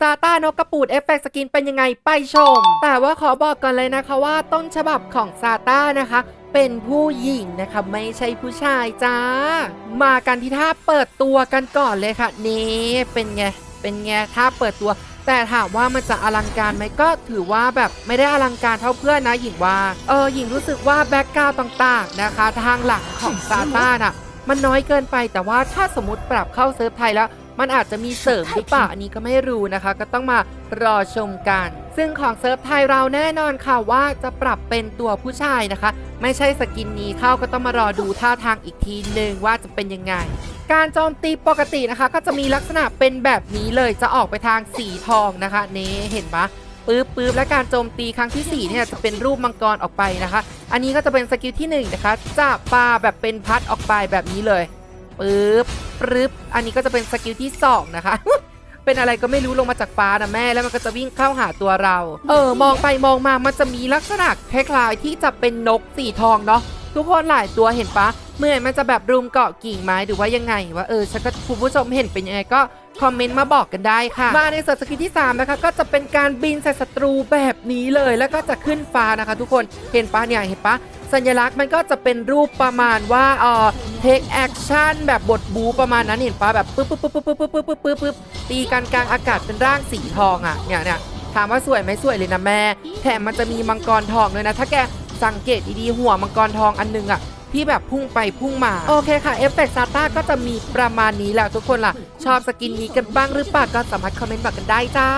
ซาต้านกกระปูดเอฟเฟกต์สกินเป็นยังไงไปชม แต่ว่าขอบอกก่อนเลยนะคะว่าต้นฉบับของซาต้านะคะ เป็นผู้หญิงนะคะไม่ใช่ผู้ชายจ้า มากันที่ท่าเปิดตัวกันก่อนเลยค่ะนี่เป็นไง เป็นไงท่าเปิดตัว แต่ถามว่ามันจะอลังการไหมก็ถือว่าแบบไม่ได้อลังการเท่าเพื่อนนะหญิงว่าเออหญิงรู้สึกว่าแบ็กกราวต่างๆนะคะ ทางหลังของซาต้าน่ะมันน้อยเกินไปแต่ว่าถ้าสมมติปรับเข้าเซิร์ฟไทยแล้ว มันอาจจะมีเสริมหรือเปล่าอันนี้ก็ไม่รู้นะคะ ก็ต้องมารอชมกัน ซึ่งของเซิร์ฟไทยเราแน่นอนค่ะว่าจะปรับเป็นตัวผู้ชายนะคะ ไม่ใช่สกินนี้เข้าก็ต้องมารอดูท่าทางอีกทีหนึ่งว่าจะเป็นยังไง การโจมตีปกตินะคะ ก็จะมีลักษณะเป็นแบบนี้เลยจะออกไปทางสีทองนะคะนี่เห็นปะปื๊บปื๊บและการโจมตีครั้งที่4เนี่ยจะเป็นรูปมังกรออกไปนะคะ อันนี้ก็จะเป็นสกิลที่1นะคะจะปาแบบเป็นพัดออกไปแบบนี้เลยปึ๊บ ปึ๊บอันนี้ก็จะเป็นสกิลที่ 2 นะคะ เป็นอะไรก็ไม่รู้ลงมาจากฟ้านะแม่ แล้วมันก็จะวิ่งเข้าหาตัวเรา เออ มองไปมองมามันจะมีลักษณะคล้ายๆที่จะเป็นนกสีทองเนาะ ทุกคนหลายตัวเห็นปะเมื่อมันจะแบบรุมเกาะกิ่งไม้หรือว่ายังไงว่าเออฉันก็คุณผู้ชมเห็นเป็นยังไงก็คอมเมนต์มาบอกกันได้ค่ะ มาในส่วนสกิลที่ 3 นะคะ ก็จะเป็นการบินใส่ศัตรูแบบนี้เลย แล้วก็จะขึ้นฟ้านะคะ ทุกคนเห็นปะเนี่ยเห็นปะสัญลักษณ์มันก็จะเป็นรูปประมาณว่าเอ่อ take action แบบบทบูประมาณนั้นเห็นปะแบบปึ๊บปึ๊บปึ๊บปึ๊บปึ๊บปึ๊บปึ๊บปึ๊บปึ๊บตีกันกลางอากาศเป็นร่างสีทองอะเนี่ยเนี่ยถามว่าสวยไหมสวยเลยนะแม่แถมมันจะมีมังกรทองด้วยนะ ถ้าแก สังเกตดีๆหัวมังกรทองอันนึงอะที่แบบพุ่งไปพุ่งมา โอเคค่ะเอฟเฟกต์ซาต้าก็จะมีประมาณนี้แหละทุกคนล่ะ ชอบสกินนี้กันบ้างหรือเปล่าก็สามารถคอมเมนต์บอกกันได้จ้า